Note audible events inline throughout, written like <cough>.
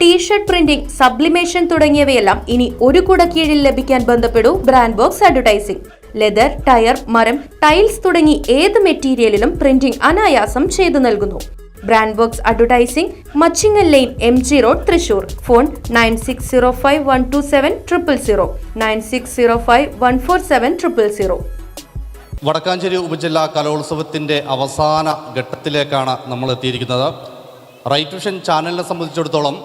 t shirt printing sublimation തുടങ്ങിയവയെല്ലാം ഇനി ഒരു കുട കീഴിൽ ലഭിക്കാൻ ബന്ധപ്പെടൂ Brand Box advertising leather tyre മരം ടൈൽസ് തുടങ്ങി ഏത് മെറ്റീരിയലിലും പ്രിന്റിംഗ് അനായാസം ചെയ്തു നൽകുന്നു. Brand Box advertising Machingal lane M G road Thrissur. Phone nine six zero five one two seven triple zero nine six zero five one four seven triple zero Vadakkanchery ഉപജില്ലാ കലോത്സവത്തിന്റെ അവസാന ഘട്ടത്തിലേക്കാണ് നമ്മൾ എത്തിയിരിക്കുന്നത് റൈറ്റ് വിഷൻ ചാനലിനെ സംബന്ധിച്ചിടത്തോളം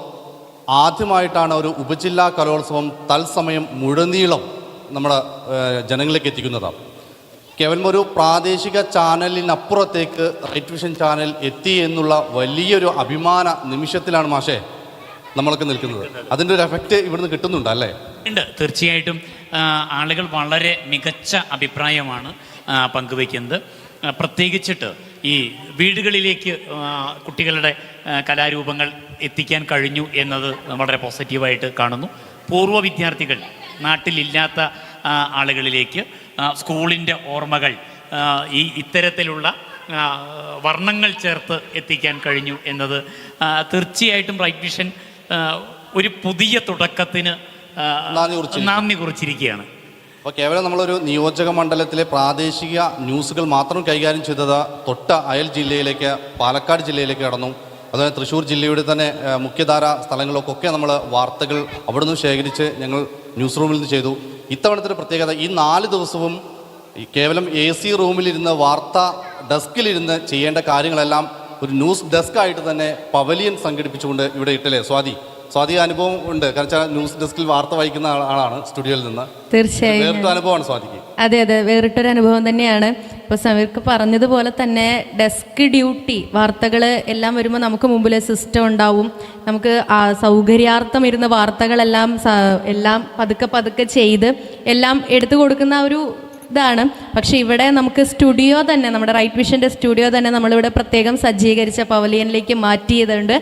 ആദ്യമായിട്ടാണ് ഒരു ഉപജില്ലാ കലോത്സവം തത്സമയം മുഴുനീളം നമ്മുടെ ജനങ്ങളിലേക്ക് എത്തിക്കുന്നത്. കേവലം ഒരു പ്രാദേശിക ചാനലിനപ്പുറത്തേക്ക് റൈറ്റ് വിഷൻ ചാനൽ എത്തി എന്നുള്ള വലിയൊരു അഭിമാന നിമിഷത്തിലാണ് മാഷേ നമ്മളൊക്കെ നിൽക്കുന്നത്. അതിന്റെ ഒരു എഫക്റ്റ് ഇവിടുന്ന് കിട്ടുന്നുണ്ട് അല്ലേ? ഉണ്ട്. തീർച്ചയായിട്ടും ആളുകൾ വളരെ മികച്ച അഭിപ്രായമാണ് പങ്കുവയ്ക്കുന്നത്. പ്രത്യേകിച്ചിട്ട് ഈ വീടുകളിലേക്ക് കുട്ടികളുടെ കലാരൂപങ്ങൾ എത്തിക്കാൻ കഴിഞ്ഞു എന്നത് വളരെ പോസിറ്റീവായിട്ട് കാണുന്നു. പൂർവ വിദ്യാർത്ഥികൾ നാട്ടിലില്ലാത്ത ആളുകളിലേക്ക് സ്കൂളിന്റെ ഓർമ്മകൾ ഈ ഇത്തരത്തിലുള്ള വർണങ്ങൾ ചേർത്ത് എത്തിക്കാൻ കഴിഞ്ഞു എന്നത് തീർച്ചയായിട്ടും റൈറ്റ് വിഷൻ ഒരു പുതിയ തുടക്കത്തിന് നാന്ദി കുറിച്ചിരിക്കുകയാണ്. അപ്പോൾ കേവലം നമ്മളൊരു നിയോജക മണ്ഡലത്തിലെ പ്രാദേശിക ന്യൂസുകൾ മാത്രം കൈകാര്യം ചെയ്തത് തൊട്ട അയൽ ജില്ലയിലേക്ക് പാലക്കാട് ജില്ലയിലേക്ക് കടന്നു. അതുപോലെ തൃശ്ശൂർ ജില്ലയുടെ തന്നെ മുഖ്യധാര സ്ഥലങ്ങളിലൊക്കെ നമ്മൾ വാർത്തകൾ അവിടെ നിന്ന് ശേഖരിച്ച് ഞങ്ങൾ ന്യൂസ് റൂമിൽ നിന്ന് ചെയ്തു. ഇത്തവണത്തെ ഒരു പ്രത്യേകത ഈ നാല് ദിവസവും ഈ കേവലം എ സി റൂമിലിരുന്ന് വാർത്ത ഡെസ്കിലിരുന്ന് ചെയ്യേണ്ട കാര്യങ്ങളെല്ലാം ഒരു ന്യൂസ് ഡെസ്ക് ആയിട്ട് തന്നെ പവലിയൻ സംഘടിപ്പിച്ചുകൊണ്ട് ഇവിടെ ഇട്ടല്ലേ? സ്വാതി സ്വാതി അനുഭവം ഉണ്ട്. കാരണം ന്യൂസ് ഡെസ്കിൽ വാർത്ത വായിക്കുന്ന ആളാണ് സ്റ്റുഡിയോയിൽ നിന്ന്. തീർച്ചയായും. അനുഭവമാണ് സ്വാതിക്ക്. അതെ അതെ. വേറിട്ടൊരു അനുഭവം തന്നെയാണ്. ഇപ്പോൾ സമീർക്ക് പറഞ്ഞതുപോലെ തന്നെ ഡെസ്ക് ഡ്യൂട്ടി വാർത്തകൾ എല്ലാം വരുമ്പോൾ നമുക്ക് മുമ്പിൽ സിസ്റ്റം ഉണ്ടാവും. നമുക്ക് സൗകര്യാർത്ഥം ഇരുന്ന വാർത്തകളെല്ലാം എല്ലാം പതുക്കെ പതുക്കെ ചെയ്ത് എല്ലാം എടുത്തു കൊടുക്കുന്ന ഒരു ഇതാണ്. പക്ഷേ ഇവിടെ നമുക്ക് സ്റ്റുഡിയോ തന്നെ നമ്മുടെ റൈറ്റ് വിഷന്റെ സ്റ്റുഡിയോ തന്നെ നമ്മളിവിടെ പ്രത്യേകം സജ്ജീകരിച്ച പവലിയനിലേക്ക് മാറ്റിയതുണ്ട്.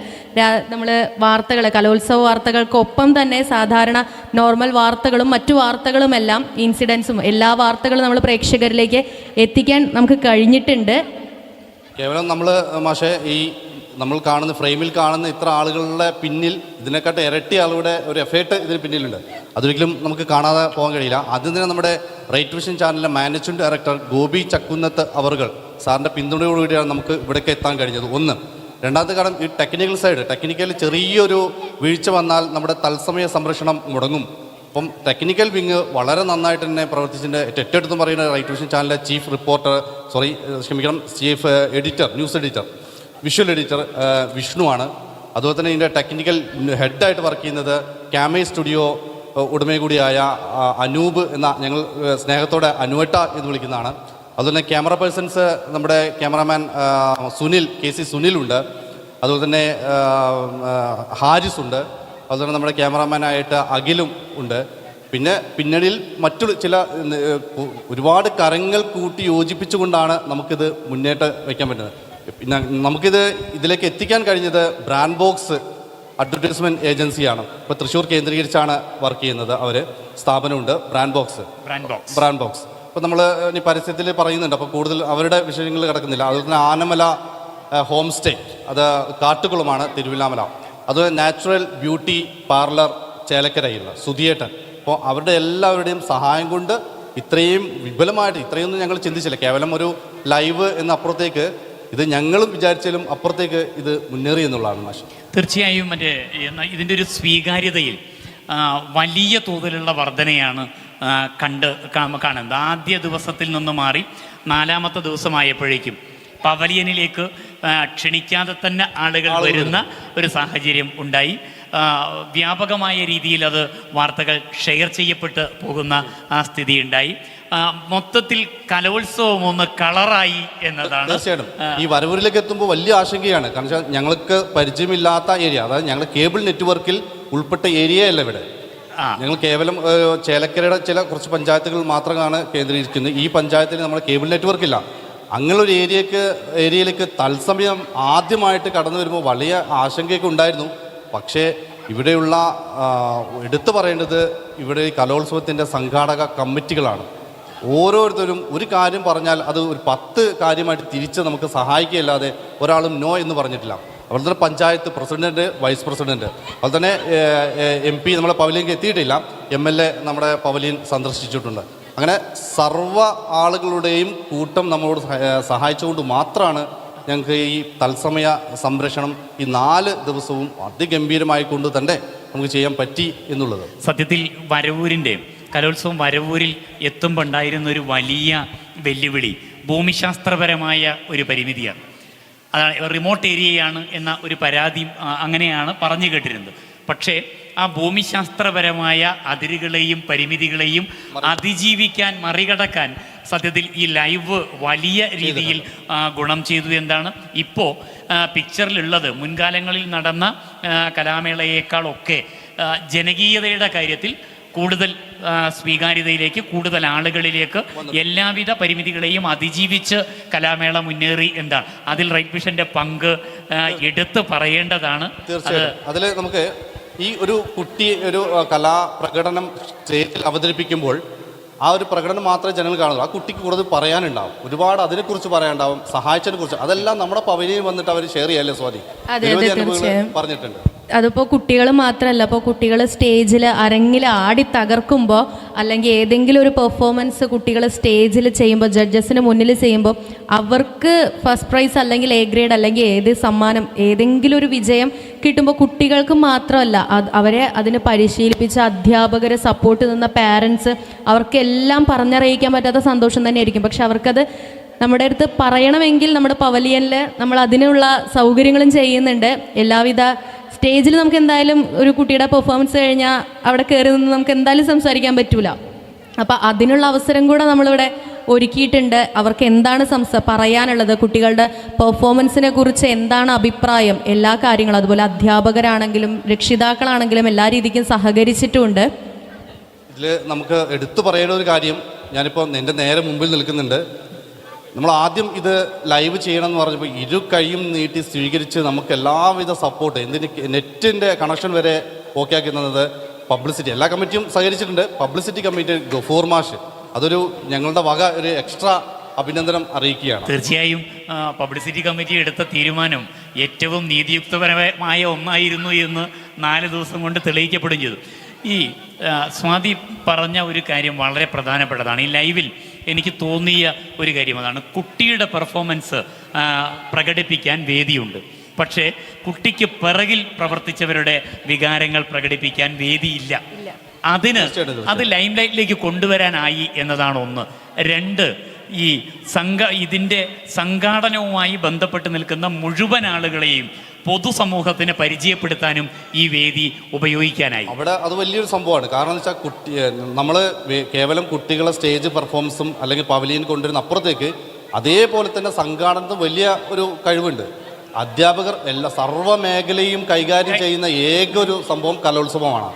നമ്മൾ വാർത്തകൾ കലോത്സവ വാർത്തകൾക്കൊപ്പം തന്നെ സാധാരണ നോർമൽ വാർത്തകളും മറ്റു വാർത്തകളുമെല്ലാം ഇൻസിഡൻസും എല്ലാ വാർത്തകളും നമ്മൾ പ്രേക്ഷകരിലേക്ക് എത്തിക്കാൻ നമുക്ക് കഴിഞ്ഞിട്ടുണ്ട്. കേവലം നമ്മൾ മാഷെ ഈ നമ്മൾ കാണുന്ന ഫ്രെയിമിൽ കാണുന്ന ഇത്ര ആളുകളുടെ പിന്നിൽ ഇതിനെക്കാട്ട് ഇരട്ടി ആളുകളുടെ ഒരു എഫേർട്ട് ഇതിന് പിന്നിലുണ്ട്. അതൊരിക്കലും നമുക്ക് കാണാതെ പോകാൻ കഴിയില്ല. ആദ്യം തന്നെ നമ്മുടെ റൈറ്റ് വിഷൻ ചാനലിലെ മാനേജിംഗ് ഡയറക്ടർ ഗോപി ചക്കുന്നത്ത് അവറുകൾ സാറിന്റെ പിന്തുണയോടുകൂടിയാണ് നമുക്ക് ഇവിടേക്ക് എത്താൻ കഴിഞ്ഞത്. ഒന്ന് രണ്ടാമത്തെ കാരണം ഈ ടെക്നിക്കൽ സൈഡ് ടെക്നിക്കൽ ചെറിയൊരു വീഴ്ച വന്നാൽ നമ്മുടെ തത്സമയ സംരക്ഷണം മുടങ്ങും. അപ്പം ടെക്നിക്കൽ വിങ് വളരെ നന്നായിട്ട് തന്നെ പ്രവർത്തിച്ചിട്ടുണ്ട്. ഏറ്റെടുത്തും പറയുന്ന റൈറ്റ് വിഷൻ ചാനലിലെ ചീഫ് റിപ്പോർട്ടർ സോറി ക്ഷമിക്കണം chief editor news editor visual editor വിഷ്ണുവാണ്. അതുപോലെ തന്നെ ഇതിന്റെ ടെക്നിക്കൽ ഹെഡായിട്ട് വർക്ക് ചെയ്യുന്നത് ക്യാമേ സ്റ്റുഡിയോ ഉടമ കൂടിയായ അനൂപ് എന്ന ഞങ്ങൾ സ്നേഹത്തോടെ അനുവട്ട എന്ന് വിളിക്കുന്നതാണ്. അതുപോലെ ക്യാമറ പേഴ്സൺസ് നമ്മുടെ ക്യാമറാമാൻ സുനിൽ കെ സി സുനിലുണ്ട് അതുപോലെ തന്നെ ഹാരിസ് ഉണ്ട്. അതുപോലെ നമ്മുടെ ക്യാമറാമാനായിട്ട് അഖിലും ഉണ്ട്. പിന്നെ പിന്നണിയിൽ മറ്റു ചില ഒരുപാട് കരങ്ങൾ കൂട്ടി യോജിപ്പിച്ചുകൊണ്ടാണ് നമുക്കിത് മുന്നേറ്റ് വയ്ക്കാൻ പറ്റുന്നത്. നമുക്കിത് ഇതിലേക്ക് എത്തിക്കാൻ കഴിഞ്ഞത് ബ്രാൻഡ് ബോക്സ് അഡ്വർടൈസ്മെന്റ് ഏജൻസിയാണ്. ഇപ്പോൾ തൃശ്ശൂർ കേന്ദ്രീകരിച്ചാണ് വർക്ക് ചെയ്യുന്നത് അവർ സ്ഥാപനമുണ്ട് brand box. Brand box. Brand box. ഇപ്പോൾ നമ്മൾ ഇനി പരസ്യത്തിൽ പറയുന്നുണ്ട്. അപ്പോൾ കൂടുതൽ അവരുടെ വിഷയങ്ങൾ കിടക്കുന്നില്ല. അതുപോലെ തന്നെ ആനമല ഹോം സ്റ്റേ അത് കാട്ടുകുളമാണ് തിരുവില്ലാമല. അത് നാച്ചുറൽ ബ്യൂട്ടി പാർലർ ചേലക്കരയുള്ള സുധിയേട്ടൻ. അപ്പോൾ അവരുടെ എല്ലാവരുടെയും സഹായം കൊണ്ട് ഇത്രയും വിപുലമായിട്ട് ഇത്രയൊന്നും ഞങ്ങൾ ചിന്തിച്ചില്ല. കേവലം ഒരു ലൈവ് എന്നപ്പുറത്തേക്ക് ഇത് ഞങ്ങളും വിചാരിച്ചാലും അപ്പുറത്തേക്ക് ഇത് മുന്നേറി എന്നുള്ളതാണ് മാഷ് തീർച്ചയായും മറ്റേ ഇതിന്റെ ഒരു സ്വീകാര്യതയിൽ വലിയ തോതിലുള്ള വർധനയാണ് കണ്ട് കാണുന്നത്. ആദ്യ ദിവസത്തിൽ നിന്ന് മാറി നാലാമത്തെ ദിവസമായപ്പോഴേക്കും പവലിയനിലേക്ക് ക്ഷണിക്കാതെ തന്നെ ആളുകൾ വരുന്ന ഒരു സാഹചര്യം ഉണ്ടായി. വ്യാപകമായ രീതിയിൽ അത് വാർത്തകൾ ഷെയർ ചെയ്യപ്പെട്ട് പോകുന്ന ആ സ്ഥിതി ഉണ്ടായി ആ, മൊത്തത്തിൽ കലോത്സവം ഒന്ന് കളറായി എന്നതാണ്. തീർച്ചയായിട്ടും. ഈ വരവൂരിലേക്ക് എത്തുമ്പോൾ വലിയ ആശങ്കയാണ്. കാരണം വെച്ചാൽ ഞങ്ങൾക്ക് പരിചയമില്ലാത്ത ഏരിയ അതായത് ഞങ്ങൾ കേബിൾ നെറ്റ്വർക്കിൽ ഉൾപ്പെട്ട ഏരിയയല്ല ഇവിടെ. ഞങ്ങൾ കേവലം ചേലക്കരയുടെ ചില കുറച്ച് പഞ്ചായത്തുകൾ മാത്രമാണ് കേന്ദ്രീകരിക്കുന്നത് ഈ പഞ്ചായത്തിൽ നമ്മുടെ കേബിൾ നെറ്റ്വർക്ക് ഇല്ല അങ്ങനെ ഒരു ഏരിയക്ക് ഏരിയയിലേക്ക് തത്സമയം ആദ്യമായിട്ട് കടന്നു വരുമ്പോൾ വലിയ ആശങ്കയൊക്കെ ഉണ്ടായിരുന്നു. പക്ഷേ ഇവിടെയുള്ള എടുത്തു പറയേണ്ടത് ഇവിടെ ഈ കലോത്സവത്തിന്റെ സംഘാടക കമ്മിറ്റികളാണ്. ഓരോരുത്തരും ഒരു കാര്യം പറഞ്ഞാൽ അത് ഒരു പത്ത് കാര്യമായിട്ട് തിരിച്ച് നമുക്ക് സഹായിക്കുകയല്ലാതെ ഒരാളും നോ എന്ന് പറഞ്ഞിട്ടില്ല. അതുപോലെ തന്നെ പഞ്ചായത്ത് പ്രസിഡന്റ് വൈസ് പ്രസിഡന്റ്. അതുപോലെ തന്നെ എം പി നമ്മളെ പവലിയനിലേക്ക് എത്തിയിട്ടില്ല. എം എൽ എ നമ്മുടെ പവലിയൻ സന്ദർശിച്ചിട്ടുണ്ട്. അങ്ങനെ സർവ ആളുകളുടെയും കൂട്ടം നമ്മളോട് സഹായിച്ചുകൊണ്ട് മാത്രമാണ് ഞങ്ങൾക്ക് ഈ തത്സമയ സംരക്ഷണം ഈ നാല് ദിവസവും അതിഗംഭീരമായിക്കൊണ്ട് തന്നെ നമുക്ക് ചെയ്യാൻ പറ്റി എന്നുള്ളത്. സത്യത്തിൽ വരവൂരിന്റെ കലോത്സവം വരവൂരിൽ എത്തുമ്പോൾ ഉണ്ടായിരുന്ന ഒരു വലിയ വെല്ലുവിളി ഭൂമിശാസ്ത്രപരമായ ഒരു പരിമിതിയാണ്. അതാണ് റിമോട്ട് ഏരിയയാണ് എന്ന ഒരു പരാതി അങ്ങനെയാണ് പറഞ്ഞു കേട്ടിരുന്നത്. പക്ഷേ ആ ഭൂമിശാസ്ത്രപരമായ അതിരുകളെയും പരിമിതികളെയും അതിജീവിക്കാൻ മറികടക്കാൻ സത്യത്തിൽ ഈ ലൈവ് വലിയ രീതിയിൽ ഗുണം ചെയ്തു എന്താണ്? ഇപ്പോൾ പിക്ചറിലുള്ളത് മുൻകാലങ്ങളിൽ നടന്ന കലാമേളയേക്കാളൊക്കെ ജനകീയതയുടെ കാര്യത്തിൽ കൂടുതൽ സ്വീകാര്യതയിലേക്ക് കൂടുതൽ ആളുകളിലേക്ക് എല്ലാവിധ പരിമിതികളെയും അതിജീവിച്ച് കലാമേള മുന്നേറി. എന്താണ് അതിൽ റൈറ്റ് വിഷന്റെ പങ്ക് എടുത്ത് പറയേണ്ടതാണ്. അത് അതിൽ നമുക്ക് ഈ ഒരു കുട്ടി ഒരു കലാ പ്രകടനം സ്റ്റേജിൽ അവതരിപ്പിക്കുമ്പോൾ ആ ഒരു പ്രകടനം മാത്രമേ ജനങ്ങൾ കാണുള്ളൂ ആ കുട്ടിക്ക് കൂടുതൽ പറയാനുണ്ടാവും. ഒരുപാട് അതിനെക്കുറിച്ച് പറയാനുണ്ടാവും സഹായിച്ചതിനെ കുറിച്ച് അതെല്ലാം നമ്മുടെ പവനിയിൽ വന്നിട്ട് അവർ ഷെയർ ചെയ്യല്ലേ സ്വാതി? അതെ, അതെ, അനുഭവങ്ങൾ പറഞ്ഞിട്ടുണ്ട്. അതിപ്പോൾ കുട്ടികൾ മാത്രമല്ല ഇപ്പോൾ കുട്ടികൾ സ്റ്റേജിൽ അരങ്ങിൽ ആടി തകർക്കുമ്പോൾ അല്ലെങ്കിൽ ഏതെങ്കിലും ഒരു പെർഫോമൻസ് കുട്ടികൾ സ്റ്റേജിൽ ചെയ്യുമ്പോൾ ജഡ്ജസിന് മുന്നിൽ ചെയ്യുമ്പോൾ അവർക്ക് ഫസ്റ്റ് പ്രൈസ് അല്ലെങ്കിൽ എ ഗ്രേഡ് അല്ലെങ്കിൽ ഏത് സമ്മാനം ഏതെങ്കിലും ഒരു വിജയം കിട്ടുമ്പോൾ കുട്ടികൾക്ക് മാത്രമല്ല അവരെ അതിന് പരിശീലിപ്പിച്ച അധ്യാപകരെ സപ്പോർട്ട് നിന്ന പാരൻസ് അവർക്കെല്ലാം പറഞ്ഞറിയിക്കാൻ പറ്റാത്ത സന്തോഷം തന്നെയായിരിക്കും. പക്ഷെ അവർക്കത് നമ്മുടെ അടുത്ത് പറയണമെങ്കിൽ നമ്മുടെ പവലിയനിൽ നമ്മൾ അതിനുള്ള സൗകര്യങ്ങളും ചെയ്യുന്നുണ്ട്. എല്ലാവിധ സ്റ്റേജിൽ നമുക്ക് എന്തായാലും ഒരു കുട്ടിയുടെ പെർഫോമൻസ് കഴിഞ്ഞാൽ അവിടെ കയറി നിന്ന് നമുക്ക് എന്തായാലും സംസാരിക്കാൻ പറ്റൂല. അപ്പോൾ അതിനുള്ള അവസരം കൂടെ നമ്മളിവിടെ ഒരുക്കിയിട്ടുണ്ട്. അവർക്ക് എന്താണ് സംസ പറയാനുള്ളത്? കുട്ടികളുടെ പെർഫോമൻസിനെ കുറിച്ച് എന്താണ് അഭിപ്രായം? എല്ലാ കാര്യങ്ങളും അതുപോലെ അധ്യാപകരാണെങ്കിലും രക്ഷിതാക്കളാണെങ്കിലും എല്ലാ രീതിക്കും സഹകരിച്ചിട്ടുമുണ്ട് ഇതിൽ നമുക്ക് എടുത്തു പറയേണ്ട ഒരു കാര്യം ഞാനിപ്പോൾ എന്റെ നേരെ മുമ്പിൽ നിൽക്കുന്നുണ്ട്. നമ്മൾ ആദ്യം ഇത് ലൈവ് ചെയ്യണം എന്ന് പറഞ്ഞപ്പോൾ ഇരു കൈയും നീട്ടി സ്വീകരിച്ച് നമുക്ക് എല്ലാവിധ സപ്പോർട്ട് എന്തിന് നെറ്റിന്റെ കണക്ഷൻ വരെ ഓക്കെ ആക്കി തന്നത് പബ്ലിസിറ്റി എല്ലാ കമ്മിറ്റിയും സഹകരിച്ചിട്ടുണ്ട്. പബ്ലിസിറ്റി കമ്മിറ്റി ഗഫൂർ മാഷ് അതൊരു ഞങ്ങളുടെ വക ഒരു എക്സ്ട്രാ അഭിനന്ദനം അറിയിക്കുകയാണ്. തീർച്ചയായും പബ്ലിസിറ്റി കമ്മിറ്റി എടുത്ത തീരുമാനം ഏറ്റവും നീതിയുക്തപരമായ ഒന്നായിരുന്നു എന്ന് നാല് ദിവസം കൊണ്ട് തെളിയിക്കപ്പെടും ചെയ്തു. ഈ സ്വാതി പറഞ്ഞ ഒരു കാര്യം വളരെ പ്രധാനപ്പെട്ടതാണ്. ഈ ലൈവിൽ എനിക്ക് തോന്നിയ ഒരു കാര്യം അതാണ്. കുട്ടിയുടെ പെർഫോമൻസ് പ്രകടിപ്പിക്കാൻ വേദിയുണ്ട്. പക്ഷേ കുട്ടിക്ക് പിറകിൽ പ്രവർത്തിച്ചവരുടെ വികാരങ്ങൾ പ്രകടിപ്പിക്കാൻ വേദിയില്ല. അതിന് അത് ലൈം ലൈറ്റിലേക്ക് കൊണ്ടുവരാനായി എന്നതാണ് ഒന്ന്. രണ്ട് ഈ സംഘ ഇതിന്റെ സംഘാടനവുമായി ബന്ധപ്പെട്ട് നിൽക്കുന്ന മുഴുവൻ ആളുകളെയും പൊതുസമൂഹത്തിന് പരിചയപ്പെടുത്താനും ഈ വേദി ഉപയോഗിക്കാനായി. അവിടെ അത് വലിയൊരു സംഭവമാണ്. കാരണം വെച്ചാൽ കുട്ടി നമ്മൾ കേവലം കുട്ടികളെ സ്റ്റേജ് പെർഫോമൻസും അല്ലെങ്കിൽ പവലിയൻ കൊണ്ടുവരുന്ന അപ്പുറത്തേക്ക് അതേപോലെ തന്നെ സംഘാടനത്തിന് വലിയ ഒരു കഴിവുണ്ട്. അധ്യാപകർ എല്ലാ സർവ മേഖലയും കൈകാര്യം ചെയ്യുന്ന ഏക ഒരു സംഭവം കലോത്സവമാണ്.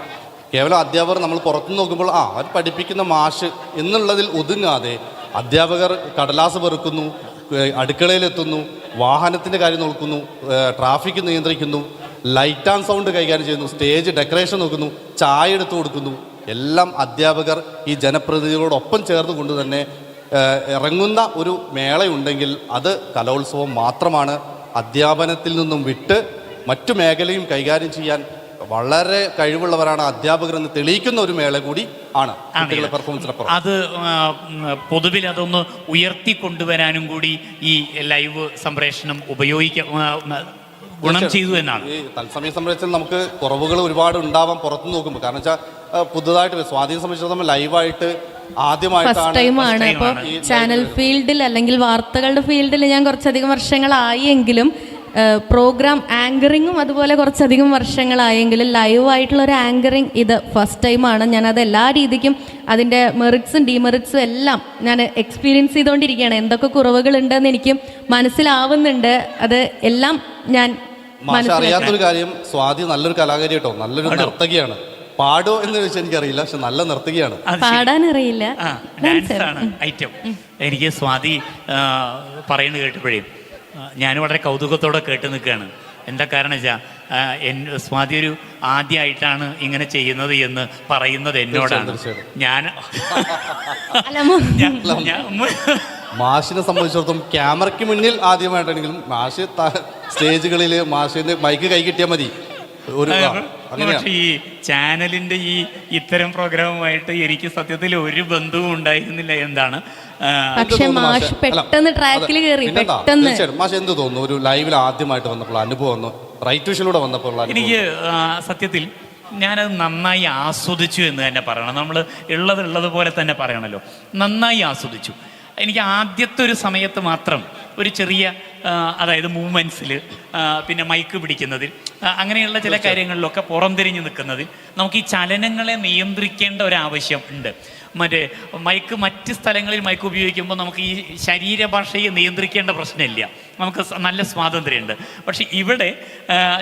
കേവലം അധ്യാപകർ നമ്മൾ പുറത്തു നോക്കുമ്പോൾ ആ അവർ പഠിപ്പിക്കുന്ന മാഷ് എന്നുള്ളതിൽ ഒതുങ്ങാതെ അധ്യാപകർ കടലാസ് പെറുക്കുന്നു അടുക്കളയിലെത്തുന്നു വാഹനത്തിന്റെ കാര്യം നോക്കുന്നു ട്രാഫിക് നിയന്ത്രിക്കുന്നു ലൈറ്റ് ആൻഡ് സൗണ്ട് കൈകാര്യം ചെയ്യുന്നു സ്റ്റേജ് ഡെക്കറേഷൻ നോക്കുന്നു ചായ എടുത്തു കൊടുക്കുന്നു. എല്ലാം അധ്യാപകർ ഈ ജനപ്രതിനിധികളോടൊപ്പം ചേർന്ന് കൊണ്ട് തന്നെ ഇറങ്ങുന്ന ഒരു മേളയുണ്ടെങ്കിൽ അത് കലോത്സവം മാത്രമാണ്. അധ്യാപനത്തിൽ നിന്നും വിട്ട് മറ്റു മേഖലയും കൈകാര്യം ചെയ്യാൻ വളരെ കഴിവുള്ളവരാണ് അധ്യാപകർ എന്ന് തെളിയിക്കുന്ന ഒരു മേള കൂടി ആണ് പെർഫോമൻസ് പെർഫോമൻസിനപ്പുറം അത് പൊതുവിൽ അതൊന്ന് ഉയർത്തി കൊണ്ടുവരാനും കൂടി ഈ ലൈവ് സംപ്രേഷണം ഉപയോഗിക്ക ഗുണം ചെയ്തു എന്നാണ്. ഈ തത്സമയ സംപ്രേഷണം നമുക്ക് കുറവുകൾ ഒരുപാട് ഉണ്ടാവാം പുറത്തു നോക്കുമ്പോൾ. കാരണം വെച്ചാൽ പുതുതായിട്ട് സ്വാധീനം സംബന്ധിച്ചിടത്തോളം ലൈവായിട്ട് ഫസ്റ്റ് ആദ്യമായിട്ടാണ് ടൈമാണ് അപ്പോൾ ഈ ചാനൽ ഫീൽഡിൽ അല്ലെങ്കിൽ വാർത്തകളുടെ ഫീൽഡിൽ ഞാൻ കുറച്ചധികം വർഷങ്ങളായി എങ്കിലും പ്രോഗ്രാം ആങ്കറിങ്ങും അതുപോലെ കുറച്ചധികം വർഷങ്ങളായെങ്കിലും ലൈവായിട്ടുള്ള ഒരു ആങ്കറിങ് ഇത് ഫസ്റ്റ് ടൈമാണ് ഞാനത് എല്ലാ രീതിക്കും അതിന്റെ മെറിറ്റ്സും ഡിമെറിറ്റ്സും എല്ലാം ഞാൻ എക്സ്പീരിയൻസ് ചെയ്തുകൊണ്ടിരിക്കുകയാണ്. എന്തൊക്കെ കുറവുകളുണ്ടെന്ന് എനിക്ക് മനസ്സിലാവുന്നുണ്ട്. അത് എല്ലാം ഞാൻ മാഷ അറിയാത്തൊരു കാര്യം സ്വാതി നല്ലൊരു കലാകാരി കേട്ടോ നല്ലൊരു നർത്തകിയാണ്. പാടോ എന്ന് ചോദിച്ചാൽ എനിക്കറിയില്ല പക്ഷെ നല്ല നർത്തകിയാണ്. പാടാനറിയില്ല. ഡാൻസ് ആണ് ഐറ്റം. എനിക്ക് സ്വാതി പറയുന്നത് കേട്ടപ്പോഴേ ഞാൻ വളരെ കൗതുകത്തോടെ കേട്ട് നിൽക്കുകയാണ്. എന്താ കാരണം വെച്ചാൽ എൻ സ്വാതി ഒരു ആദ്യമായിട്ടാണ് ഇങ്ങനെ ചെയ്യുന്നത് എന്ന് പറയുന്നത് എന്നോടാണ്. ഞാൻ <laughs> മാഷിനെ സംബന്ധിച്ചിടത്തോളം ക്യാമറയ്ക്ക് മുന്നിൽ ആദ്യമായിട്ടാണെങ്കിലും മാഷ് സ്റ്റേജുകളിൽ മാഷിന്റെ മൈക്ക് കൈ കിട്ടിയാൽ മതി. ഒരു പക്ഷേ ഈ ചാനലിന്റെ ഈ ഇത്തരം പ്രോഗ്രാമുമായിട്ട് എനിക്ക് സത്യത്തിൽ ഒരു ബന്ധവും ഉണ്ടായിരുന്നില്ല എന്താണ് പക്ഷെ മാഷ് പെട്ടെന്ന് ട്രാക്കിൽ അതെ. കയറി പെട്ടെന്ന്. മാഷ് എന്ത് തോന്നുന്നു? ഒരു ലൈവിൽ ആദ്യമായിട്ട് വന്നപ്പോൾ അനുഭവം വന്നു. റൈറ്റ് വിഷനിലൂടെ വന്നപ്പോൾ എനിക്ക് സത്യത്തിൽ ഞാനത് നന്നായി ആസ്വദിച്ചു എന്ന് തന്നെ പറയണം. നമ്മൾ ഉള്ളത് ഉള്ളത് പോലെ തന്നെ പറയണല്ലോ. നന്നായി ആസ്വദിച്ചു. എനിക്ക് ആദ്യത്തെ ഒരു സമയത്ത് മാത്രം ഒരു ചെറിയ അതായത് മൂവ്മെന്റ്സിൽ പിന്നെ മൈക്ക് പിടിക്കുന്നതിൽ അങ്ങനെയുള്ള ചില കാര്യങ്ങളിലൊക്കെ പുറംതിരിഞ്ഞ് നിൽക്കുന്നതിൽ നമുക്ക് ഈ ചലനങ്ങളെ നിയന്ത്രിക്കേണ്ട ഒരു ആവശ്യം ഉണ്ട്. മറ്റേ മൈക്ക് മറ്റ് സ്ഥലങ്ങളിൽ മൈക്ക് ഉപയോഗിക്കുമ്പോൾ നമുക്ക് ഈ ശരീരഭാഷയെ നിയന്ത്രിക്കേണ്ട പ്രശ്നമില്ല. നമുക്ക് നല്ല സ്വാതന്ത്ര്യമുണ്ട്. പക്ഷേ ഇവിടെ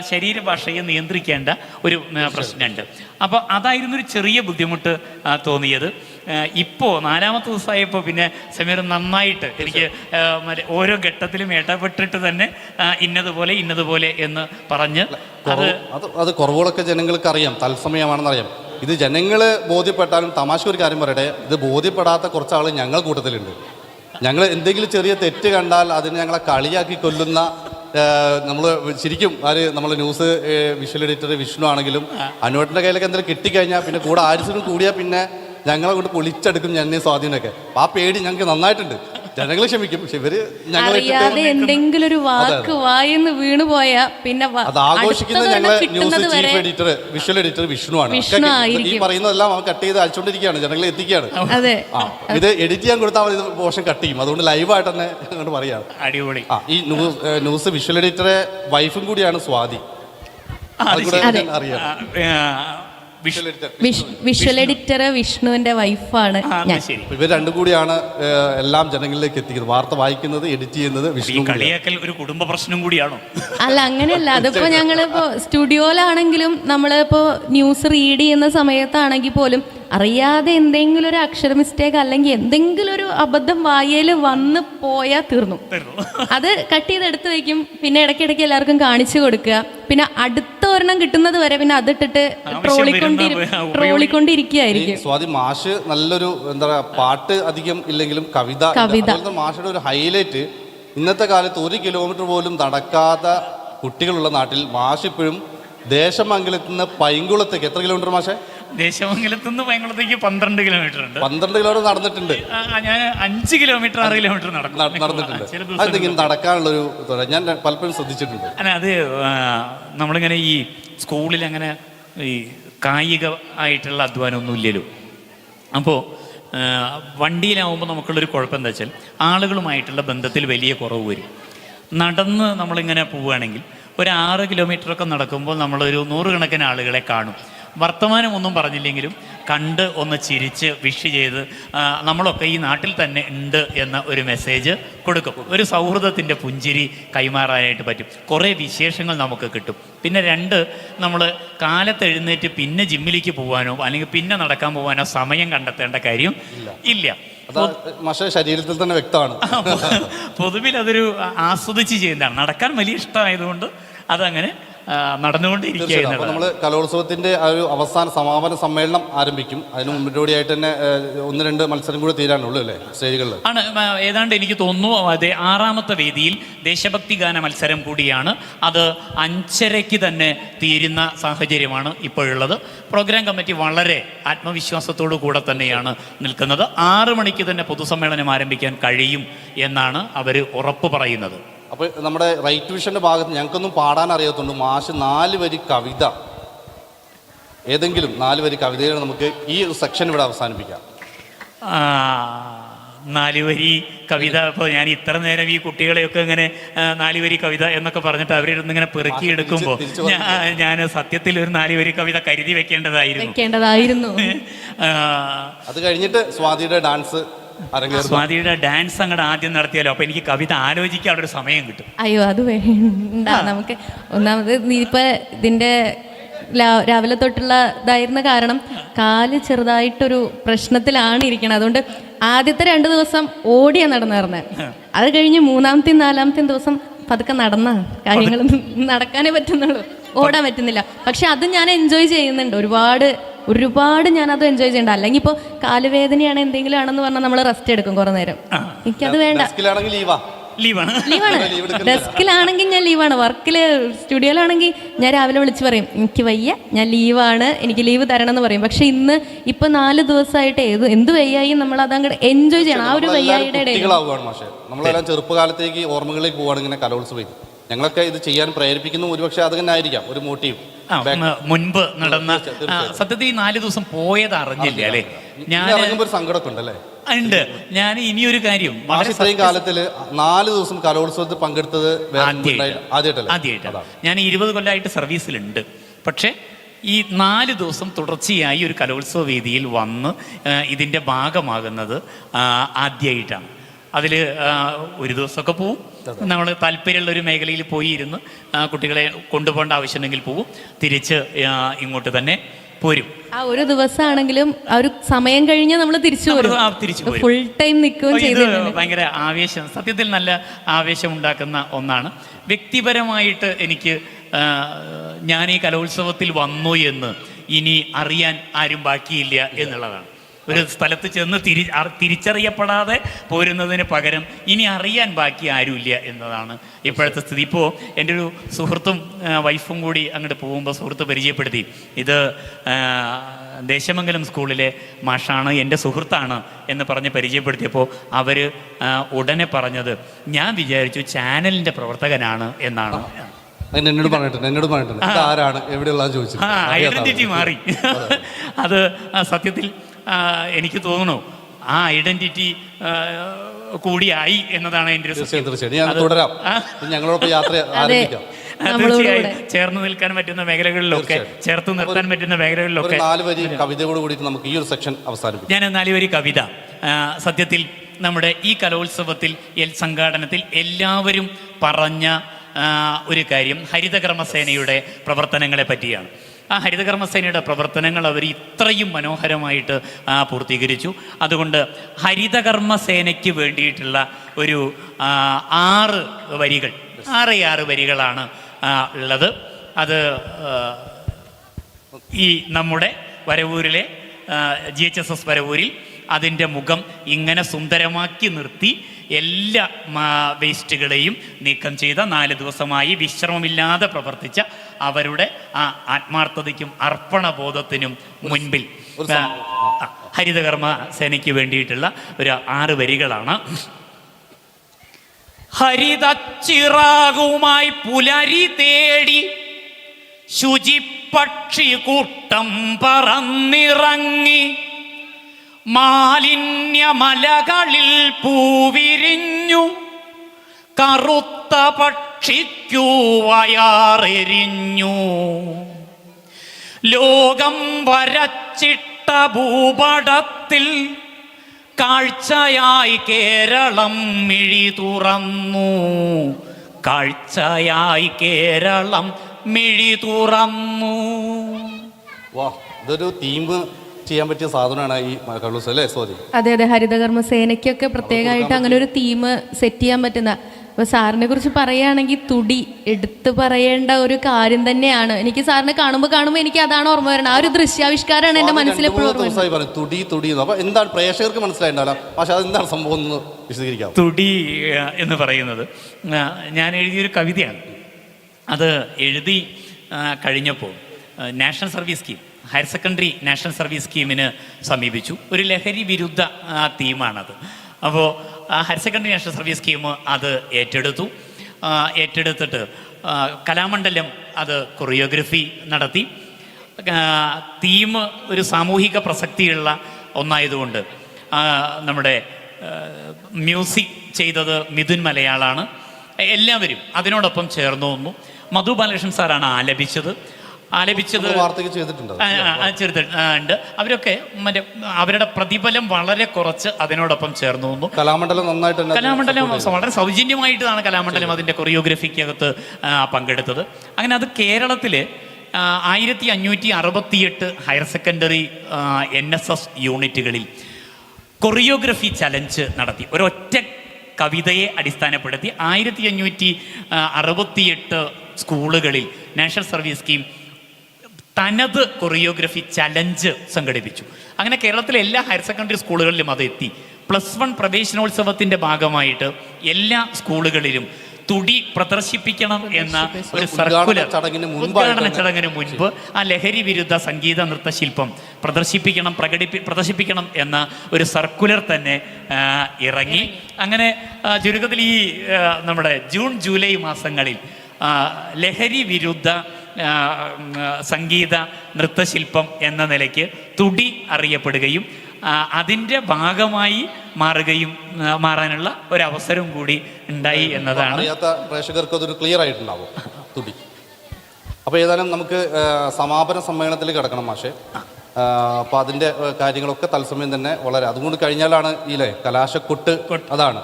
ശരീരഭാഷയെ നിയന്ത്രിക്കേണ്ട ഒരു പ്രശ്നമുണ്ട്. അപ്പോൾ അതായിരുന്നു ഒരു ചെറിയ ബുദ്ധിമുട്ട് തോന്നിയത്. ഇപ്പോൾ നാലാമത്തെ ദിവസമായപ്പോൾ പിന്നെ സമീർ നന്നായിട്ട് എനിക്ക് മറ്റേ ഓരോ ഘട്ടത്തിലും ഇടപെട്ടിട്ട് തന്നെ ഇന്നതുപോലെ ഇന്നതുപോലെ എന്ന് പറഞ്ഞ് അത് അത് കുറവുകളൊക്കെ ജനങ്ങൾക്ക് അറിയാം തത്സമയമാണെന്ന് അറിയാം ഇത് ജനങ്ങൾ ബോധ്യപ്പെട്ടാലും തമാശ ഒരു കാര്യം പറയട്ടെ ഇത് ബോധ്യപ്പെടാത്ത കുറച്ച് ആൾ ഞങ്ങൾ കൂട്ടത്തിലുണ്ട്. ഞങ്ങൾ എന്തെങ്കിലും ചെറിയ തെറ്റ് കണ്ടാൽ അതിനെ ഞങ്ങളെ കളിയാക്കി കൊല്ലുന്ന നമ്മൾ ശരിക്കും ആര് നമ്മൾ ന്യൂസ് വിഷ്വൽ എഡിറ്റർ വിഷ്ണു ആണെങ്കിലും അനുവേട്ടന്റെ കയ്യിലൊക്കെ എന്തെങ്കിലും കിട്ടിക്കഴിഞ്ഞാൽ പിന്നെ കൂടെ ആരിസിനും കൂടിയാൽ പിന്നെ ഞങ്ങളെ കൊണ്ട് പൊളിച്ചെടുക്കും ഞാൻ സ്വാധീനമൊക്കെ. ആ പേടി ഞങ്ങൾക്ക് നന്നായിട്ടുണ്ട്. ജനങ്ങൾ ക്ഷമിക്കും. പക്ഷെ ഇവർ ഞങ്ങളെ അറിയാതെ എന്തെങ്കിലും ഒരു വാക്ക് വായിന്ന് വീണു പോയാ പിന്നെ വ- അത് ആഘോഷിക്കുന്നത് അടുത്തതൊരെണ്ണം ഞങ്ങളെ കിട്ടുന്നത് ന്യൂസ് വരെ ചീഫ് എഡിറ്റർ വിഷ്വൽ എഡിറ്റർ വിഷ്ണുവാണ് വിഷ്ണു ഒക്കെ ഈ ആയിരിക്കും. പറയുന്നതെല്ലാം അവൻ കട്ട് ചെയ്ത് അയച്ചുകൊണ്ടിരിക്കുകയാണ്. ജനങ്ങളെ എത്തിക്കുകയാണ്. അതെ. ആ ഇത് എഡിറ്റ് ചെയ്യാൻ കൊടുത്താൽ അവൻ ഇത് പോർഷൻ കട്ട് ചെയ്യും. അതുകൊണ്ട് ലൈവായിട്ട് തന്നെ അങ്ങോട്ട് പറയാണ് അടിപൊളി. ആ ഈ ന്യൂസ് ഏ, ന്യൂസ് വിഷ്വൽ എഡിറ്ററെ വൈഫും കൂടിയാണ് സ്വാതി. ആ, അത് അത് ശരി. ഞാൻ അറിയാം. ആ, ആ, വിഷ്- വിഷ്വൽ എഡിറ്റർ വിഷ്ണുവിന്റെ വൈഫാണ് ഇവർ രണ്ടും കൂടിയാണ് എല്ലാം ജനങ്ങളിലേക്ക് എത്തിക്കുന്നത്. വാർത്ത വായിക്കുന്നത് എഡിറ്റ് ചെയ്യുന്നത് വിഷ്ണു. കളിയാക്കൽ ഒരു കുടുംബ പ്രശ്നം കൂടിയാണോ? അല്ല അങ്ങനെയല്ല. <laughs> അതിപ്പോ ഞങ്ങളിപ്പോ സ്റ്റുഡിയോയിലാണെങ്കിലും നമ്മളിപ്പോ ന്യൂസ് റീഡ് ചെയ്യുന്ന സമയത്താണെങ്കിൽ പോലും അറിയാതെ എന്തെങ്കിലും ഒരു അക്ഷര മിസ്റ്റേക്ക് അല്ലെങ്കിൽ എന്തെങ്കിലും ഒരു അബദ്ധം വായയിൽ വന്ന് പോയാൽ തീർന്നു. അത് കട്ട് ചെയ്ത് എടുത്ത് വയ്ക്കും പിന്നെ ഇടയ്ക്കിടയ്ക്ക് എല്ലാവർക്കും കാണിച്ചു കൊടുക്കുക. പിന്നെ അടുത്ത ഒരെണ്ണം കിട്ടുന്നത് വരെ പിന്നെ അതിട്ടിട്ട് ഉപയോഗി- ട്രോളിക്കൊണ്ടിരിക്കുകയായിരിക്കും. സ്വാതി മാഷ് നല്ലൊരു എന്താ പറയാ പാട്ട് അധികം ഇല്ലെങ്കിലും കവിത ഉണ്ട്. കവിത. മാഷയുടെ ഒരു ഹൈലൈറ്റ് ഇന്നത്തെ കാലത്ത് ഒരു കിലോമീറ്റർ പോലും നടക്കാത്ത കുട്ടികളുള്ള നാട്ടിൽ മാഷ് ഇപ്പോഴും ദേശമംഗലത്ത് നിന്ന് പൈങ്കുളത്തേക്ക് എത്ര കിലോമീറ്റർ മാഷെ? ദേശമംഗലത്ത് നിന്ന് പൈങ്കുളത്തേക്ക് പന്ത്രണ്ട് കിലോമീറ്റർ ഉണ്ട്. പന്ത്രണ്ട് കിലോമീറ്റർ നടന്നിട്ടുണ്ട്. ഞാൻ അഞ്ച് കിലോമീറ്റർ ആറ് കിലോമീറ്റർ നടക്കും നടന്നിട്ടുണ്ട്. നടക്കാനുള്ളൊരു ഇതുണ്ട്. ഞാൻ പലപ്പോഴും ശ്രദ്ധിച്ചിട്ടുണ്ട്. അല്ല അത് നമ്മളിങ്ങനെ ഈ സ്കൂളിൽ അങ്ങനെ ഈ കായിക ആയിട്ടുള്ള അധ്വാനമൊന്നും ഇല്ലല്ലോ. അപ്പോൾ വണ്ടിയിലാവുമ്പോൾ നമുക്കുള്ളൊരു കുഴപ്പം എന്താ വെച്ചാൽ ആളുകളുമായിട്ടുള്ള ബന്ധത്തിൽ വലിയ കുറവ് വരും. നടന്ന് നമ്മളിങ്ങനെ പോവുകയാണെങ്കിൽ ഒരു ആറ് കിലോമീറ്ററൊക്കെ നടക്കുമ്പോൾ നമ്മളൊരു നൂറുകണക്കിന് ആളുകളെ കാണും. വർത്തമാനമൊന്നും പറഞ്ഞില്ലെങ്കിലും കണ്ട് ഒന്ന് ചിരിച്ച് വിഷ് ചെയ്ത് നമ്മളൊക്കെ ഈ നാട്ടിൽ തന്നെ ഉണ്ട് എന്ന ഒരു മെസ്സേജ് കൊടുക്കും. ഒരു സൗഹൃദത്തിന്റെ പുഞ്ചിരി കൈമാറാനായിട്ട് പറ്റും. കുറേ വിശേഷങ്ങൾ നമുക്ക് കിട്ടും. പിന്നെ രണ്ട് നമ്മൾ കാലത്തെഴുന്നേറ്റ് പിന്നെ ജിമ്മിലേക്ക് പോകാനോ അല്ലെങ്കിൽ പിന്നെ നടക്കാൻ പോകാനോ സമയം കണ്ടെത്തേണ്ട കാര്യം ഇല്ല. ശരീരത്തിൽ തന്നെ വ്യക്തമാണ്. പൊതുവിൽ അതൊരു ആസ്വദിച്ച് ചെയ്യുന്നതാണ്. നടക്കാൻ വലിയ ഇഷ്ടമായതുകൊണ്ട് അതങ്ങനെ ആ, നടന്നുകൊണ്ടിരിക്കുക തീർച്ചയായും അപ്പോൾ എന്നുള്ളതാണ് നമ്മൾ കലോത്സവത്തിന്റെ ആ ഒരു അവസാന സമാപന സമ്മേളനം ആരംഭിക്കും. അതിന് മുന്നോടിയായിട്ട് തന്നെ ഒന്ന് രണ്ട് മത്സരം കൂടി തീരാനുള്ളൂ അല്ലേ സ്റ്റേജുകളിൽ ആണ് ഏതാണ്ട് എനിക്ക് തോന്നുന്നു അതെ ആറാമത്തെ വേദിയിൽ ദേശഭക്തി ഗാന മത്സരം കൂടിയാണ്. അത് അഞ്ചരയ്ക്ക് തന്നെ തീരുന്ന സാഹചര്യമാണ് ഇപ്പോഴുള്ളത്. പ്രോഗ്രാം കമ്മിറ്റി വളരെ ആത്മവിശ്വാസത്തോടു കൂടെ തന്നെയാണ് നിൽക്കുന്നത്. ആറ് മണിക്ക് തന്നെ പൊതുസമ്മേളനം ആരംഭിക്കാൻ കഴിയും എന്നാണ് അവർ ഉറപ്പ് പറയുന്നത്. അപ്പോൾ നമ്മുടെ റൈറ്റ് വിഷന്റെ ഭാഗത്ത് ഞങ്ങൾക്കൊന്നും പാടാൻ അറിയാത്തതുകൊണ്ട് മാഷ് നാല് വരി കവിത. ഏതെങ്കിലും നാല് വരി കവിതകൾ നമുക്ക് ഈ ഒരു സെക്ഷൻ ഇവിടെ അവസാനിപ്പിക്കാം. നാല് വരി കവിത. ഇപ്പോൾ ഞാൻ ഇത്ര നേരം ഈ കുട്ടികളെയൊക്കെ ഇങ്ങനെ നാല് വരി കവിത എന്നൊക്കെ പറഞ്ഞിട്ട് അവരിരുന്ന് ഇങ്ങനെ പെറുക്കി എടുക്കുമ്പോൾ ഞാൻ ഞാൻ സത്യത്തിൽ ഒരു നാല് വരി കവിത കരുതി വെക്കേണ്ടതായിരുന്നു. വെക്കേണ്ടതായിരുന്നു. അത് കഴിഞ്ഞിട്ട് സ്വാതിയുടെ ഡാൻസ് അരങ്ങേറുന്നു. സ്വാതിയുടെ ഡാൻസ് അങ്ങോട്ട് ആദ്യം നടത്തിയാലോ? അപ്പൊ എനിക്ക് കവിത ആലോചിക്കാൻ ഒരു സമയം കിട്ടും. അയ്യോ അത് വേണ്ട നമുക്ക് ഒന്നാമത് നീ ഇപ്പൊ ഇതിന്റെ രാവിലെ തൊട്ടുള്ള ഇതായിരുന്ന കാരണം കാൽ ചെറുതായിട്ടൊരു പ്രശ്നത്തിലാണ് ഇരിക്കുന്നത് അതുകൊണ്ട് ആദ്യത്തെ രണ്ട് ദിവസം ഓടിയാ നടന്നിരുന്നത് അത് കഴിഞ്ഞ് മൂന്നാമത്തെയും നാലാമത്തെയും ദിവസം പതുക്കെ നടന്ന. കാര്യങ്ങളും നടക്കാനേ പറ്റുന്നുള്ളൂ. ഓടാൻ പറ്റുന്നില്ല. പക്ഷെ അത് ഞാൻ എൻജോയ് ചെയ്യുന്നുണ്ട്. ഒരുപാട് ഒരുപാട് ഞാൻ അത് എൻജോയ് ചെയ്യേണ്ട. അല്ലെങ്കിൽ ഇപ്പോൾ കാലുവേദനയാണ് എന്തെങ്കിലും ആണെന്ന് പറഞ്ഞാൽ നമ്മൾ റെസ്റ്റ് എടുക്കും കുറേ നേരം. എനിക്കത് വേണ്ട. ലീവാണ് ലീവാണ്. <laughs> ഡെസ്കിലാണെങ്കിൽ ഞാൻ ലീവാണ് വർക്കിൽ സ്റ്റുഡിയോയിലാണെങ്കിൽ ഞാൻ രാവിലെ വിളിച്ച് പറയും എനിക്ക് വയ്യ ഞാൻ ലീവാണ് എനിക്ക് ലീവ് തരണം എന്ന് പറയും. പക്ഷെ ഇന്ന് ഇപ്പൊ നാല് ദിവസമായിട്ട് ഏത് എന്ത് വയ്യായി നമ്മൾ അതങ്ങോട്ട് എൻജോയ് ചെയ്യണം. ആ ഒരു വയ്യായിയുടെ ഇടയിൽ. നമ്മളെല്ലാം ചെറുപ്പകാലത്തേക്ക് ഓർമ്മകളിലേക്ക് പോവാണ് ഇങ്ങനെ കലോത്സവം. ഞങ്ങളൊക്കെ ഇത് ചെയ്യാൻ പ്രേരിപ്പിക്കുന്നു ഒരുപക്ഷെ അത് തന്നെ ആയിരിക്കാം. ഒരു മോട്ടീവ് ആ, മ- മുൻപ് നടന്ന ആ, സത്യത്തിൽ ഈ നാല് ദിവസം പോയത് അറിഞ്ഞില്ല അല്ലേ? ഞാൻ ഇറങ്ങുമ്പോൾ ഒരു സങ്കടമൊക്കെ ഉണ്ടല്ലേ ഉണ്ട്. ഞാൻ ഇനിയൊരു കാര്യം മാഷ് ഇത്രയും കാലത്തിൽ നാല് ദിവസം കലോത്സവത്തിൽ പങ്കെടുത്തത് വേറെ ആദ്യമായിട്ട് ഉണ്ടായില്ല. ആദ്യമായിട്ടല്ലേ? ആദ്യമായിട്ടാണ്. ഞാൻ ഇരുപത് കൊല്ലമായിട്ട് സർവീസിലുണ്ട്. പക്ഷേ ഈ നാല് ദിവസം തുടർച്ചയായി ഒരു കലോത്സവ വേദിയിൽ വന്ന് ആ, ഇതിന്റെ ഭാഗമാകുന്നത് ആദ്യമായിട്ടാണ്. അതിൽ ഒരു ദിവസമൊക്കെ പോവും. നമ്മൾ താല്പര്യമുള്ള ഒരു മേഖലയിൽ പോയി ഇരുന്ന് കുട്ടികളെ കൊണ്ടുപോകേണ്ട ആവശ്യമുണ്ടെങ്കിൽ പോവും. തിരിച്ച് ഇങ്ങോട്ട് തന്നെ പോരും. ആ ഒരു ദിവസമാണെങ്കിലും ആ ഒരു സമയം കഴിഞ്ഞ് നമ്മൾ തിരിച്ചു വരും. തിരിച്ചു പോരും. ഫുൾ ടൈം നിൽക്കുകയും ഇത് ഭയങ്കര ആവേശം സത്യത്തിൽ നല്ല ആവേശം ഉണ്ടാക്കുന്ന ഒന്നാണ്. വ്യക്തിപരമായിട്ട് എനിക്ക് ഞാൻ ഈ കലോത്സവത്തിൽ വന്നു എന്ന് ഇനി അറിയാൻ ആരും ബാക്കിയില്ല എന്നുള്ളതാണ്. ഒരു സ്ഥലത്ത് ചെന്ന് തിരി തിരിച്ചറിയപ്പെടാതെ പോരുന്നതിന് പകരം ഇനി അറിയാൻ ബാക്കി ആരുമില്ല എന്നതാണ് ഇപ്പോഴത്തെ സ്ഥിതി. ഇപ്പോൾ എന്റെ ഒരു സുഹൃത്തും വൈഫും കൂടി അങ്ങോട്ട് പോകുമ്പോൾ സുഹൃത്ത് പരിചയപ്പെടുത്തി. ഇത് ദേശമംഗലം സ്കൂളിലെ മാഷാണ് എന്റെ സുഹൃത്താണ് എന്ന് പറഞ്ഞ് പരിചയപ്പെടുത്തിയപ്പോൾ അവർ ഉടനെ പറഞ്ഞത് ഞാൻ വിചാരിച്ചു ചാനലിന്റെ പ്രവർത്തകനാണ് എന്നാണ്. എന്നോട് പറഞ്ഞിട്ടുണ്ട് എന്നോട് പറഞ്ഞിട്ടുണ്ട്. ആരാണ് എവിടെയുള്ള ചോദിച്ചു ഐഡന്റിറ്റി മാറി. അത്. സത്യത്തിൽ എനിക്ക് തോന്നുന്നു ആ ഐഡന്റിറ്റി കൂടിയായി എന്നതാണ് എന്റെ ഒരു തീർച്ചയായും ഞങ്ങളോടൊപ്പം യാത്ര ആരംഭിക്കാം. തീർച്ചയായും ചേർന്ന് നിൽക്കാൻ പറ്റുന്ന മേഖലകളിലൊക്കെ. ചേർത്ത് നിർത്താൻ പറ്റുന്ന മേഖലകളിലൊക്കെ കവിതയോട് കൂടിയിട്ട് നമുക്ക് ഈ ഒരു സെക്ഷൻ അവസാനിപ്പിക്കും. ഞാൻ നാലുവരി കവിത. സത്യത്തിൽ നമ്മുടെ ഈ കലോത്സവത്തിൽ എൽ സംഘാടനത്തിൽ എല്ലാവരും പറഞ്ഞ ഒരു കാര്യം ഹരിതകർമ്മസേനയുടെ പ്രവർത്തനങ്ങളെ പറ്റിയാണ്. ആ ഹരിതകർമ്മസേനയുടെ പ്രവർത്തനങ്ങൾ അവർ ഇത്രയും മനോഹരമായിട്ട് പൂർത്തീകരിച്ചു. അതുകൊണ്ട് ഹരിതകർമ്മസേനയ്ക്ക് വേണ്ടിയിട്ടുള്ള ഒരു ആറ് വരികൾ ആറ് ആറ് വരികളാണ് ഉള്ളത്. അത് ഈ നമ്മുടെ വരവൂരിലെ ജി എച്ച് എസ് എസ് വരവൂരിൽ അതിന്റെ മുഖം ഇങ്ങനെ സുന്ദരമാക്കി നിർത്തി എല്ലാ വേസ്റ്റുകളെയും നീക്കം ചെയ്ത നാല് ദിവസമായി വിശ്രമമില്ലാതെ പ്രവർത്തിച്ച അവരുടെ ആ ആത്മാർത്ഥതയ്ക്കും അർപ്പണബോധത്തിനും മുൻപിൽ. ഹരിതകർമ്മ സേനയ്ക്ക് വേണ്ടിയിട്ടുള്ള ഒരു ആറ് വരികളാണ്. ഹരിതച്ചിറാകുമായി പുലരി തേടി ശുചിപക്ഷി കൂട്ടം പറന്നിറങ്ങി മാലിന്യമലകളിൽ പൂവിരിഞ്ഞു കറുത്ത പക്ഷിക്കു വയാറെരിഞ്ഞു. ലോകം വരച്ചിട്ട ഭൂപടത്തിൽ കാഴ്ചയായി കേരളം മിഴി തുറന്നു. കാഴ്ചയായി കേരളം മിഴി തുറന്നു. വാ ഇതൊരു തീം ചെയ്യാൻ പറ്റിയ സാധനമാണ് ഈ കള്ളൂസ് അല്ലേ? സോറി. അതെ അതെ ഹരിതകർമ്മ സേനയ്ക്കൊക്കെ പ്രത്യേകമായിട്ട് അങ്ങനെ ഒരു തീം സെറ്റ് ചെയ്യാൻ പറ്റുന്ന ഇപ്പൊ സാറിനെ കുറിച്ച് പറയുകയാണെങ്കിൽ തുടി എടുത്തു പറയേണ്ട ഒരു കാര്യം തന്നെയാണ്. എനിക്ക് സാറിനെ കാണുമ്പോൾ കാണുമ്പോൾ എനിക്ക് അതാണ് ഓർമ്മ വരുന്നത്. ആ ഒരു ദൃശ്യാവിഷ്കാരമാണ് എന്റെ മനസ്സിൽ എപ്പോഴും ഓർമ്മ വരുന്നത് തുടി തുടി എന്ന്. അപ്പൊ എന്താണ് പ്രേക്ഷകർക്ക് മനസ്സിലായിട്ടുണ്ടാവില്ല പക്ഷെ സംഭവം എന്ന് വിശദീകരിക്കാം. തുടി എന്ന് പറയുന്നത്. ഞാൻ എഴുതിയൊരു കവിതയാണ്. അത് എഴുതി കഴിഞ്ഞപ്പോൾ national service scheme higher secondary national service സ്കീമിന് സമീപിച്ചു. ഒരു ലഹരി വിരുദ്ധ ആ, തീമാണത്. അപ്പോൾ higher secondary national service scheme അത് ഏറ്റെടുത്തു. ഏറ്റെടുത്തിട്ട് കലാമണ്ഡലം അത് കൊറിയോഗ്രഫി നടത്തി. തീം ഒരു സാമൂഹിക പ്രസക്തിയുള്ള ഒന്നായതുകൊണ്ട് നമ്മുടെ മ്യൂസിക് ചെയ്തത് മിഥുൻ മലയാളാണ്. എല്ലാവരും അതിനോടൊപ്പം ചേർന്നു വന്നു മധു ബാലകൃഷ്ണൻ സാറാണ് ആലപിച്ചത്. ആലപിച്ചത് ചെയ്തിട്ടുണ്ട്? ഉണ്ട്. അവരൊക്കെ മറ്റേ അവരുടെ പ്രതിഫലം വളരെ കുറച്ച് അതിനോടൊപ്പം ചേർന്നു വന്നു കലാമണ്ഡലം നന്നായിട്ട് കലാമണ്ഡലം വളരെ സൗജന്യമായിട്ടാണ് കലാമണ്ഡലം അതിന്റെ കൊറിയോഗ്രഫിക്കകത്ത് ആ, പങ്കെടുത്തത്. അങ്ങനെ അത് കേരളത്തിൽ ആയിരത്തി അഞ്ഞൂറ്റി അറുപത്തിയെട്ട് higher secondary N S S യൂണിറ്റുകളിൽ കൊറിയോഗ്രഫി ചലഞ്ച് നടത്തി. ഒരൊറ്റ കവിതയെ അടിസ്ഥാനപ്പെടുത്തി ആയിരത്തി അഞ്ഞൂറ്റി അറുപത്തിയെട്ട് സ്കൂളുകളിൽ നാഷണൽ സർവീസ് സ്കീം തനത് കൊറിയോഗ്രഫി ചലഞ്ച് സംഘടിപ്പിച്ചു. അങ്ങനെ കേരളത്തിലെ എല്ലാ ഹയർ സെക്കൻഡറി സ്കൂളുകളിലും അത് എത്തി. പ്ലസ് വൺ പ്രവേശനോത്സവത്തിന്റെ ഭാഗമായിട്ട് എല്ലാ സ്കൂളുകളിലും തുടി പ്രദർശിപ്പിക്കണം എന്ന ഒരു സർക്കുലർ ഉദ്ഘാടന ചടങ്ങിന് മുൻപ് ആ ലഹരി വിരുദ്ധ സംഗീത നൃത്തശില്പം പ്രദർശിപ്പിക്കണം പ്രകടിപ്പി പ്രദർശിപ്പിക്കണം എന്ന ഒരു സർക്കുലർ തന്നെ ഇറങ്ങി. അങ്ങനെ ചുരുക്കത്തിൽ ഈ നമ്മുടെ ജൂൺ ജൂലൈ മാസങ്ങളിൽ ലഹരി വിരുദ്ധ സംഗീത നൃത്തശില്പം എന്ന നിലയ്ക്ക് തുടി അറിയപ്പെടുകയും അതിന്റെ ഭാഗമായി മാറുകയും മാറാനുള്ള ഒരു അവസരം കൂടി ഉണ്ടായി എന്നതാണ്. അറിയാത്ത പ്രേക്ഷകർക്ക് അതൊരു ക്ലിയർ ആയിട്ടുണ്ടാവും തുടി. അപ്പോൾ ഏതായാലും നമുക്ക് സമാപന സമ്മേളനത്തിൽ കിടക്കണം മാഷെ. അപ്പോൾ അതിന്റെ കാര്യങ്ങളൊക്കെ തത്സമയം തന്നെ വളരെ അതുകൊണ്ട് കഴിഞ്ഞാലാണ് ഈ ല്ലേ കലാശക്കൊട്ട് അതാണ്.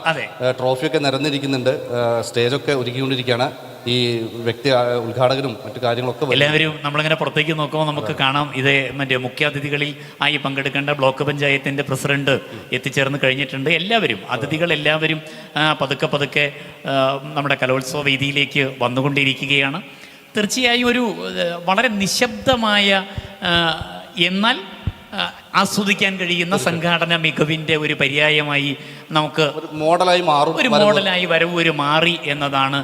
ട്രോഫിയൊക്കെ നിരന്നിരിക്കുന്നുണ്ട്. സ്റ്റേജൊക്കെ ഒരുക്കിക്കൊണ്ടിരിക്കുകയാണ്. ഈ വ്യക്തി ഉദ്ഘാടകനും മറ്റു കാര്യങ്ങളൊക്കെ എല്ലാവരും നമ്മളിങ്ങനെ പുറത്തേക്ക് നോക്കുമ്പോൾ നമുക്ക് കാണാം. ഇത് മറ്റേ മുഖ്യാതിഥികളിൽ ആയി പങ്കെടുക്കേണ്ട ബ്ലോക്ക് പഞ്ചായത്തിന്റെ പ്രസിഡന്റ് എത്തിച്ചേർന്ന് കഴിഞ്ഞിട്ടുണ്ട്. എല്ലാവരും അതിഥികൾ എല്ലാവരും പതുക്കെ പതുക്കെ നമ്മുടെ കലോത്സവ വേദിയിലേക്ക് വന്നുകൊണ്ടിരിക്കുകയാണ്. തീർച്ചയായും ഒരു വളരെ നിശബ്ദമായ എന്നാൽ ആസ്വദിക്കാൻ കഴിയുന്ന സംഘാടന മികവിന്റെ ഒരു പര്യായമായി നമുക്ക് മോഡലായി മാറും ഒരു മോഡലായി വരവ് ഒരു മാറി എന്നതാണ്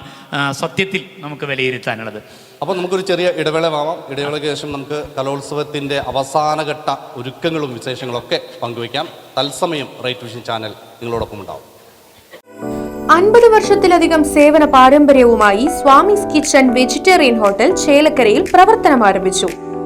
സത്യത്തിൽ നമുക്ക് വിലയിരുത്താനുള്ളത്. അപ്പോൾ നമുക്കൊരു ചെറിയ ഇടവേള വാങ്ങാം ഇടവേളയ്ക്ക് ശേഷം നമുക്ക് കലോത്സവത്തിന്റെ അവസാനഘട്ട ഒരുക്കങ്ങളും വിശേഷങ്ങളും ഒക്കെ പങ്കുവയ്ക്കാം. തത്സമയം റൈറ്റ് വിഷൻ ചാനൽ നിങ്ങളോടൊപ്പം ഉണ്ടാവും. അൻപത് വർഷത്തിലധികം സേവന പാരമ്പര്യവുമായി സ്വാമിസ് കിച്ചൺ വെജിറ്റേറിയൻ ഹോട്ടൽ ചേലക്കരയിൽ പ്രവർത്തനം ആരംഭിച്ചു